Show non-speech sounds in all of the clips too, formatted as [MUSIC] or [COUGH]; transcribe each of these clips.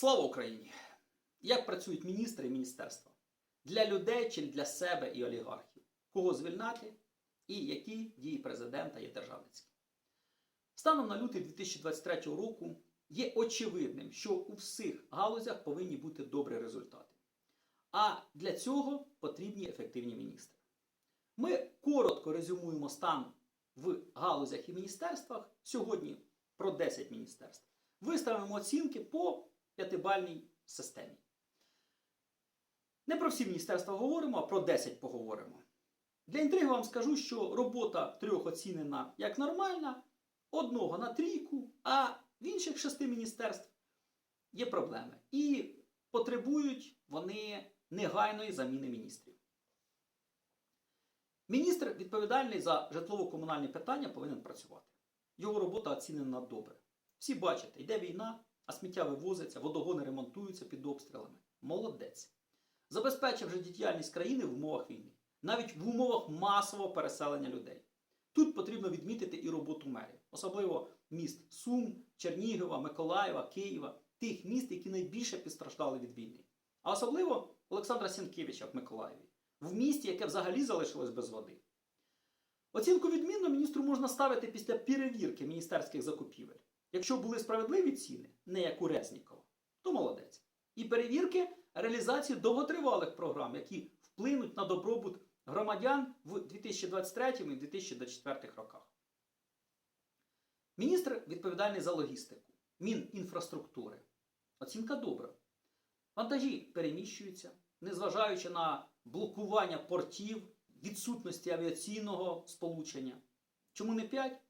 Слава Україні! Як працюють міністри і міністерства? Для людей чи для себе і олігархів? Кого звільнати і які дії президента є державницькі? Станом на лютий 2023 року є очевидним, що у всіх галузях повинні бути добрі результати. А для цього потрібні ефективні міністри. Ми коротко резюмуємо стан в галузях і міністерствах сьогодні про 10 міністерств. Виставимо оцінки по п'ятибальній системі. Не про всі міністерства говоримо, а про 10 поговоримо. Для інтриги вам скажу, що робота трьох оцінена як нормальна, одного на трійку, а в інших шести міністерств є проблеми. І потребують вони негайної заміни міністрів. Міністр, відповідальний за житлово-комунальні питання, повинен працювати. Його робота оцінена добре. Всі бачите, йде війна, а сміття вивозиться, водогони ремонтуються під обстрілами. Молодець. Забезпечив життєдіяльність країни в умовах війни, навіть в умовах масового переселення людей. Тут потрібно відмітити і роботу мерів, особливо міст Сум, Чернігова, Миколаєва, Києва, тих міст, які найбільше постраждали від війни. А особливо Олександра Сінкевича в Миколаєві, в місті, яке взагалі залишилось без води. Оцінку відмінно міністру можна ставити після перевірки міністерських закупівель. Якщо були справедливі ціни, не як у Резнікова, то молодець. І перевірки реалізації довготривалих програм, які вплинуть на добробут громадян в 2023 і 2024 роках. Міністр відповідальний за логістику, Мінінфраструктури. Оцінка добра. Вантажі переміщуються, незважаючи на блокування портів, відсутності авіаційного сполучення. Чому не 5?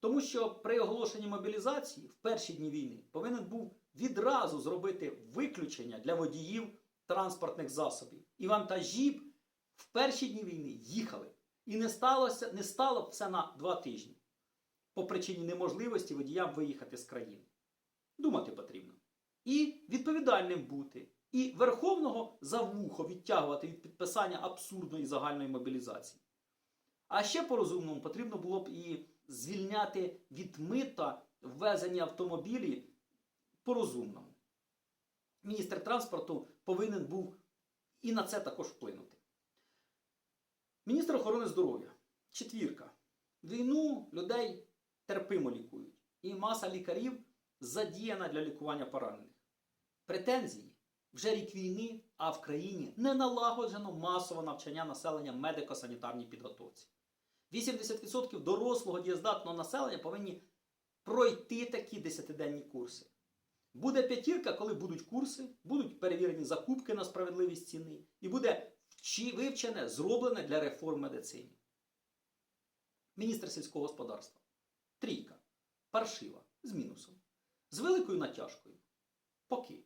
Тому що при оголошенні мобілізації в перші дні війни повинен був відразу зробити виключення для водіїв транспортних засобів. І вантажі в перші дні війни їхали. І не, сталося, не стало б це на два тижні. По причині неможливості водіям виїхати з країни. Думати потрібно. І відповідальним бути. І Верховного за вухо відтягувати від підписання абсурдної загальної мобілізації. А ще по-розумному потрібно було б і звільняти від мита ввезення автомобілі по-розумному. Міністр транспорту повинен був і на це також вплинути. Міністр охорони здоров'я. Четвірка. Війну людей терпимо лікують. І маса лікарів задіяна для лікування поранених. Претензії вже рік війни, а в країні не налагоджено масове навчання населення медико-санітарній підготовці. 80% дорослого дієздатного населення повинні пройти такі 10-денні курси. Буде п'ятірка, коли будуть курси, будуть перевірені закупки на справедливість ціни, і буде вивчене, зроблене для реформ медицині. Міністр сільського господарства. Трійка. Паршива. З мінусом. З великою натяжкою. Поки.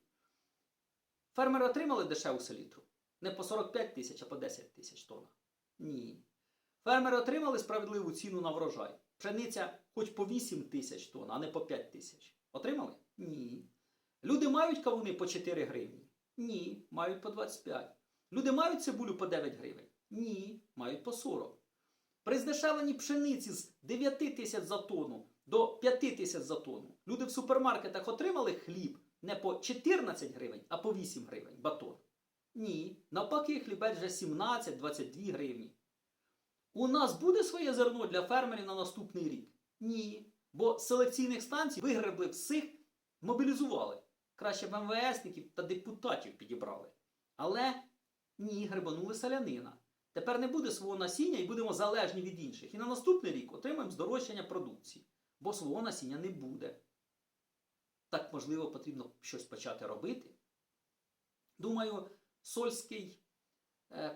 Фермери отримали дешеву селітру. Не по 45 тисяч, а по 10 тисяч тонн. Ні. Фермери отримали справедливу ціну на врожай. Пшениця хоч по 8 тисяч тонн, а не по 5 тисяч. Отримали? Ні. Люди мають кавуни по 4 гривні? Ні, мають по 25. Люди мають цибулю по 9 гривень? Ні, мають по 40. При здешевленні пшениці з 9 тисяч за тонну до 5 тисяч за тонну люди в супермаркетах отримали хліб не по 14 гривень, а по 8 гривень батон. Ні, навпаки, хлібець вже 17-22 гривні. У нас буде своє зерно для фермерів на наступний рік? Ні. Бо селекційних станцій вигребли всіх, мобілізували. Краще б МВСників та депутатів підібрали. Але ні, гребанули селянина. Тепер не буде свого насіння і будемо залежні від інших. І на наступний рік отримаємо здорожчання продукції, бо свого насіння не буде. Так, можливо, потрібно щось почати робити. Думаю, Сольський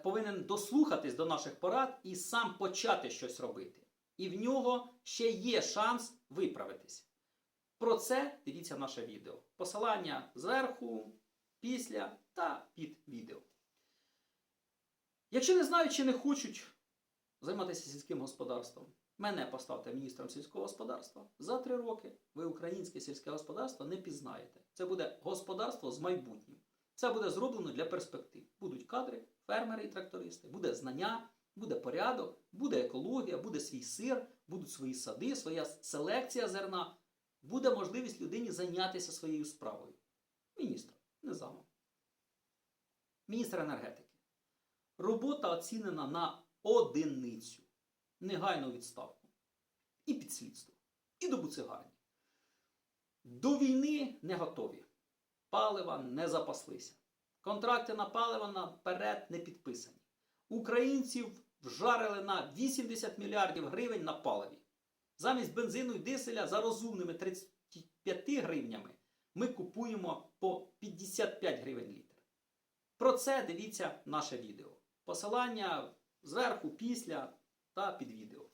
повинен дослухатись до наших порад і сам почати щось робити. І в нього ще є шанс виправитись. Про це дивіться наше відео. Посилання зверху, після та під відео. Якщо не знають чи не хочуть займатися сільським господарством, мене поставте міністром сільського господарства. За три роки ви українське сільське господарство не пізнаєте. Це буде господарство з майбутнім. Це буде зроблено для перспектив. Будуть кадри, фермери і трактористи, буде знання, буде порядок, буде екологія, буде свій сир, будуть свої сади, своя селекція зерна. Буде можливість людині зайнятися своєю справою. Міністра, не замом. Міністр енергетики. Робота оцінена на одиницю. Негайну відставку. І під слідство. І до буцегарні. До війни не готові. Палива не запаслися. Контракти на паливо наперед не підписані. Українців вжарили на 80 мільярдів гривень на паливі. Замість бензину і диселя за розумними 35 гривнями ми купуємо по 55 гривень літр. Про це дивіться наше відео. Посилання зверху, після та під відео.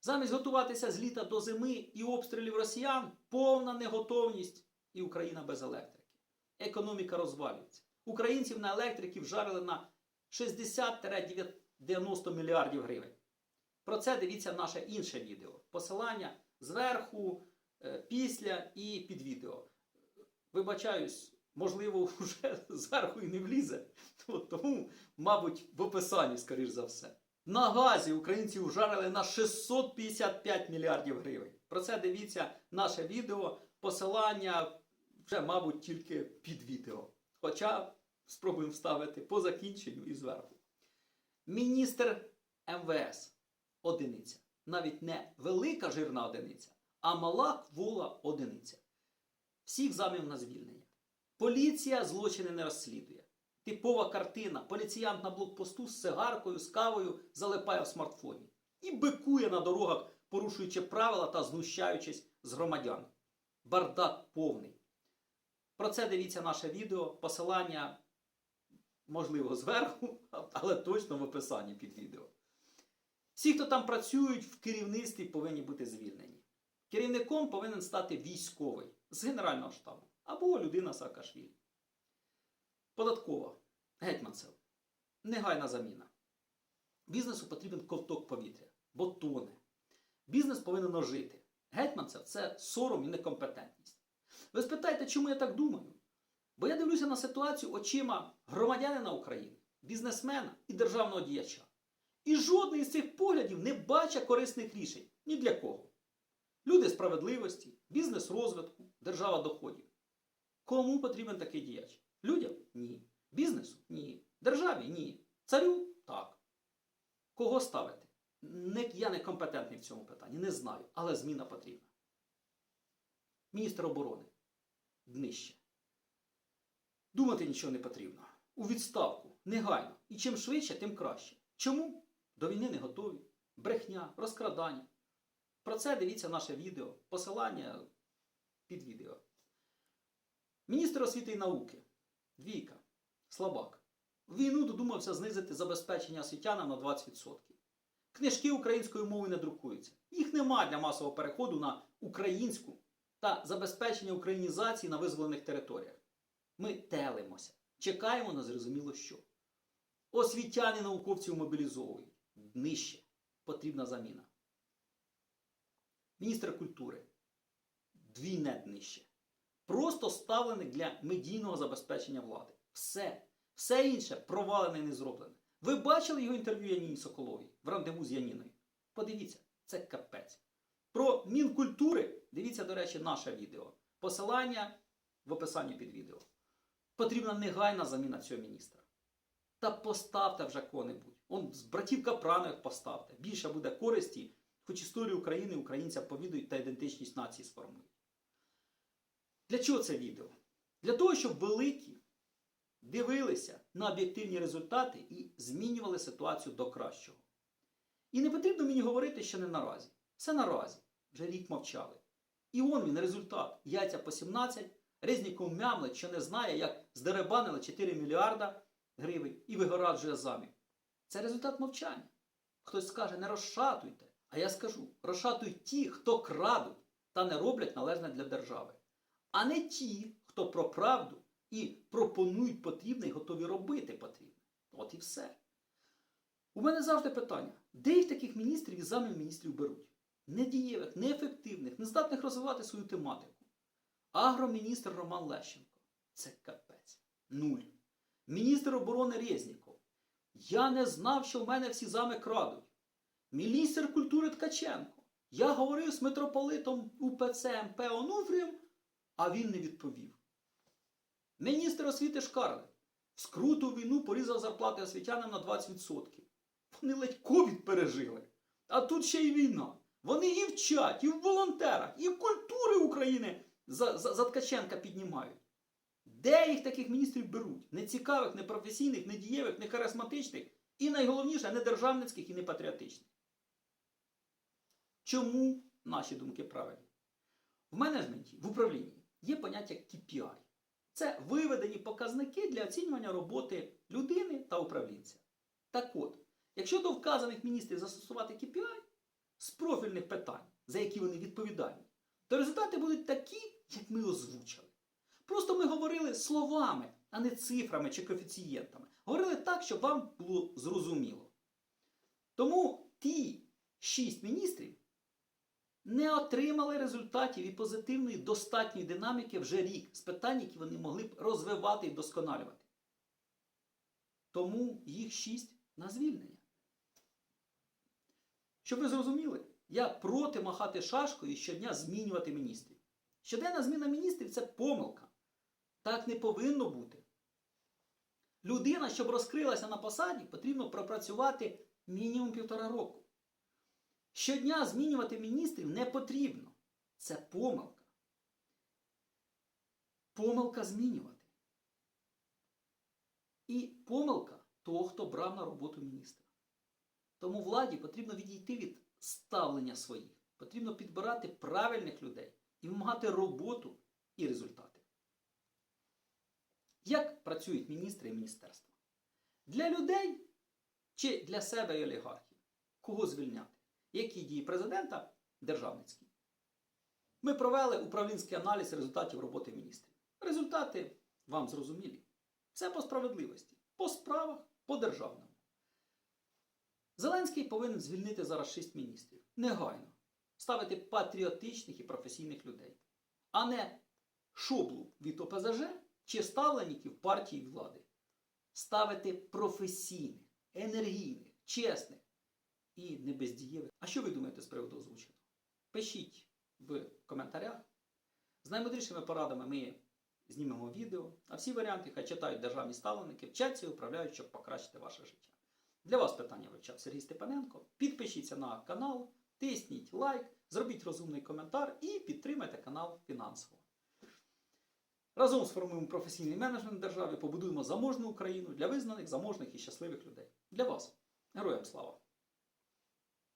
Замість готуватися з літа до зими і обстрілів росіян повна неготовність і Україна без електрики. Економіка розвалюється. Українців на електрики вжарили на 60-90 мільярдів гривень. Про це дивіться наше інше відео. Посилання зверху, е, після і під відео. Вибачаюсь, можливо, [LAUGHS] вже зверху і не влізе. Тому, мабуть, в описанні, скоріш за все. На газі українці вжарили на 655 мільярдів гривень. Про це дивіться наше відео. Посилання вже, мабуть, тільки під відео. Хоча спробуємо вставити по закінченню і зверху. Міністр МВС одиниця. Навіть не велика жирна одиниця, а мала квола одиниця. Всіх замів на звільнення. Поліція злочини не розслідує. Типова картина. Поліціянт на блокпосту з сигаркою, з кавою залипає в смартфоні і бикує на дорогах, порушуючи правила та знущаючись з громадян. Бардак повний. Про це дивіться наше відео. Посилання, можливо, зверху, [LAUGHS] але точно в описанні під відео. Всі, хто там працюють в керівництві, повинні бути звільнені. Керівником повинен стати військовий з Генерального штабу або людина Саакашвілі. Податкова. Гетьманцев. Негайна заміна. Бізнесу потрібен ковток повітря, бо тоне. Бізнес повинен ожити. Гетьманцев це сором і некомпетентність. Ви спитаєте, чому я так думаю? Бо я дивлюся на ситуацію очима громадянина України, бізнесмена і державного діяча. І жодний з цих поглядів не бачить корисних рішень ні для кого. Люди справедливості, бізнес розвитку, держава доходів. Кому потрібен такий діяч? Людям? Ні. Бізнесу? Ні. Державі? Ні. Царю? Так. Кого ставити? Не, я не компетентний в цьому питанні, не знаю, але зміна потрібна. Міністр оборони. Днище. Думати нічого не потрібно. У відставку, негайно. І чим швидше, тим краще. Чому? До війни не готові. Брехня, розкрадання. Про це дивіться наше відео. Посилання під відео. Міністр освіти і науки. Двійка. Слабак. Війну додумався знизити забезпечення освітянам на 20%. Книжки українською мовою не друкуються. Їх нема для масового переходу на українську та забезпечення українізації на визволених територіях. Ми телимося, чекаємо на зрозуміло що. Освітяни науковців мобілізовують. Днище. Потрібна заміна. Міністр культури. Двійне днище. Просто ставлений для медійного забезпечення влади. Все. Все інше провалене і не зроблене. Ви бачили його інтерв'ю Яніні Соколовій в рандеву з Яніною? Подивіться, це капець. Про Мінкультури дивіться, до речі, наше відео. Посилання в описанні під відео. Потрібна негайна заміна цього міністра. Та поставте вже кого-небудь. Он з братів Капранових поставте. Більше буде користі, хоч історію України українцям повідують та ідентичність нації сформують. Для чого це відео? Для того, щоб великі дивилися на об'єктивні результати і змінювали ситуацію до кращого. І не потрібно мені говорити, що не наразі. Все наразі. Вже рік мовчали. І он він результат. Яйця по 17, Резніков мямлить, що не знає, як здеребанили 4 мільярда гривень і вигораджує замів. Це результат мовчання. Хтось скаже, не розшатуйте. А я скажу, розшатують ті, хто крадуть та не роблять належне для держави. А не ті, хто про правду і пропонують потрібне і готові робити потрібне. От і все. У мене завжди питання: де їх таких міністрів і замів міністрів беруть? Недієвих, неефективних, нездатних розвивати свою тематику. Агроміністр Роман Лещенко. Це капець. Нуль. Міністр оборони Резніков. Я не знав, що в мене всі зами крадуть. Міністр культури Ткаченко. Я говорив з митрополитом УПЦ МП Онуфрієм, а він не відповів. Міністр освіти Шкарлет скруту війну порізав зарплати освітянам на 20%. Вони ледь ковід пережили. А тут ще й війна. Вони і вчать, і в волонтерах, і в культури України за, за, за Ткаченка піднімають. Де їх таких міністрів беруть? Нецікавих, непрофесійних, недієвих, не харизматичних і найголовніше, не державницьких і не патріотичних. Чому наші думки правильні? В менеджменті, в управлінні є поняття KPI. Це виведені показники для оцінювання роботи людини та управлінця. Так от, якщо до вказаних міністрів застосувати KPI з профільних питань, за які вони відповідальні, то результати будуть такі, як ми озвучили. Просто ми говорили словами, а не цифрами чи коефіцієнтами. Говорили так, щоб вам було зрозуміло. Тому ті шість міністрів не отримали результатів і позитивної достатньої динаміки вже рік з питань, які вони могли б розвивати і вдосконалювати. Тому їх шість на звільнення. Щоб ви зрозуміли, я проти махати шашкою і щодня змінювати міністрів. Щоденна зміна міністрів це помилка. Так не повинно бути. Людина, щоб розкрилася на посаді, потрібно пропрацювати мінімум півтора року. Щодня змінювати міністрів не потрібно. Це помилка. Помилка змінювати. І помилка того, хто брав на роботу міністра. Тому владі потрібно відійти від ставлення своїх. Потрібно підбирати правильних людей і вимагати роботу і результати. Як працюють міністри і міністерства? Для людей чи для себе і олігархів? Кого звільняти? Які дії президента державницькі? Ми провели управлінський аналіз результатів роботи міністрів. Результати вам зрозумілі. Все по справедливості, по справах, по державному. Зеленський повинен звільнити зараз шість міністрів. Негайно. Ставити патріотичних і професійних людей, а не шоблу від ОПЗЖ чи ставленників партії влади. Ставити професійних, енергійних, чесних і не бездієвих. А що ви думаєте з приводу озвученого? Пишіть в коментарях. З наймудрішими порадами ми знімемо відео, а всі варіанти хай читають державні ставленники, вчаться і управляють, щоб покращити ваше життя. Для вас питання вивчав Сергій Степаненко. Підпишіться на канал, тисніть лайк, зробіть розумний коментар і підтримайте канал фінансово. Разом сформуємо професійний менеджмент держави, побудуємо заможну Україну для визнаних, заможних і щасливих людей. Для вас. Героям слава!